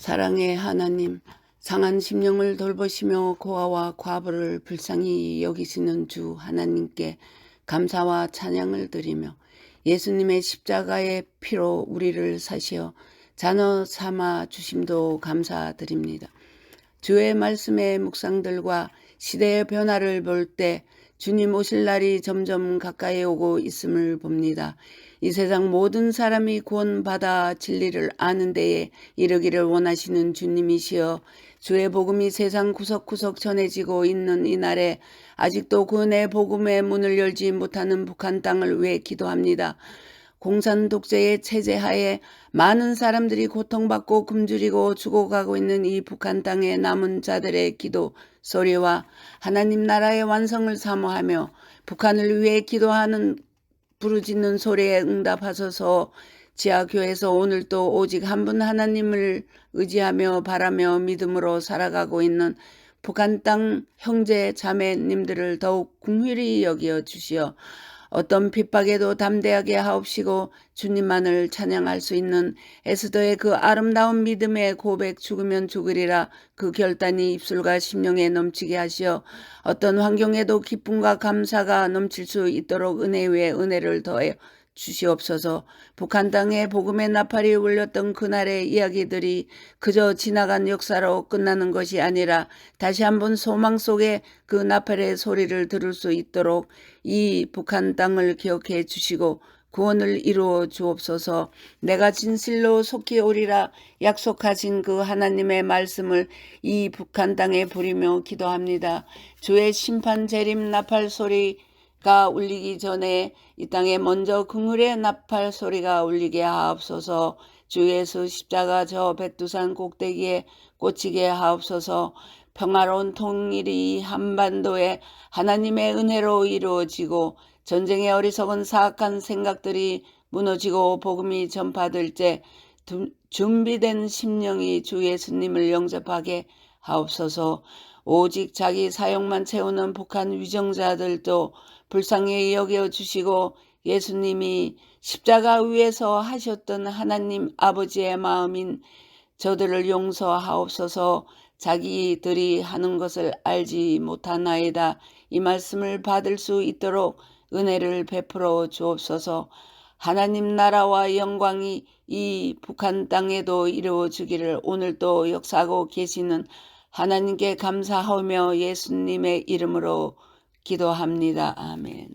사랑의 하나님, 상한 심령을 돌보시며 고아와 과부를 불쌍히 여기시는 주 하나님께 감사와 찬양을 드리며 예수님의 십자가의 피로 우리를 사시어 자녀 삼아 주심도 감사드립니다. 주의 말씀의 묵상들과 시대의 변화를 볼 때 주님 오실 날이 점점 가까이 오고 있음을 봅니다. 이 세상 모든 사람이 구원받아 진리를 아는 데에 이르기를 원하시는 주님이시여 주의 복음이 세상 구석구석 전해지고 있는 이날에 아직도 구원의 복음의 문을 열지 못하는 북한 땅을 위해 기도합니다. 공산 독재의 체제 하에 많은 사람들이 고통받고 굶주리고 죽어가고 있는 이 북한 땅의 남은 자들의 기도 소리와 하나님 나라의 완성을 사모하며 북한을 위해 기도하는 부르짖는 소리에 응답하소서. 지하교에서 오늘도 오직 한 분 하나님을 의지하며 바라며 믿음으로 살아가고 있는 북한 땅 형제 자매님들을 더욱 궁휼히 여기어 주시어 어떤 핍박에도 담대하게 하옵시고 주님만을 찬양할 수 있는 에스더의 그 아름다운 믿음의 고백 죽으면 죽으리라 그 결단이 입술과 심령에 넘치게 하시어 어떤 환경에도 기쁨과 감사가 넘칠 수 있도록 은혜 위에 은혜를 더해 주시옵소서 북한 땅에 복음의 나팔이 울렸던 그날의 이야기들이 그저 지나간 역사로 끝나는 것이 아니라 다시 한번 소망 속에 그 나팔의 소리를 들을 수 있도록 이 북한 땅을 기억해 주시고 구원을 이루어 주옵소서 내가 진실로 속히 오리라 약속하신 그 하나님의 말씀을 이 북한 땅에 부리며 기도합니다. 주의 심판 재림 나팔 소리 가 울리기 전에 이 땅에 먼저 긍휼의 나팔 소리가 울리게 하옵소서. 주 예수 십자가 저 백두산 꼭대기에 꽂히게 하옵소서. 평화로운 통일이 한반도에 하나님의 은혜로 이루어지고 전쟁의 어리석은 사악한 생각들이 무너지고 복음이 전파될 때 준비된 심령이 주 예수님을 영접하게 하옵소서 오직 자기 사용만 채우는 북한 위정자들도 불쌍히 여겨 주시고 예수님이 십자가 위에서 하셨던 하나님 아버지의 마음인 저들을 용서하옵소서 자기들이 하는 것을 알지 못하나이다. 이 말씀을 받을 수 있도록 은혜를 베풀어 주옵소서 하나님 나라와 영광이 이 북한 땅에도 이루어지기를 오늘도 역사하고 계시는 하나님께 감사하며 예수님의 이름으로 기도합니다. 아멘.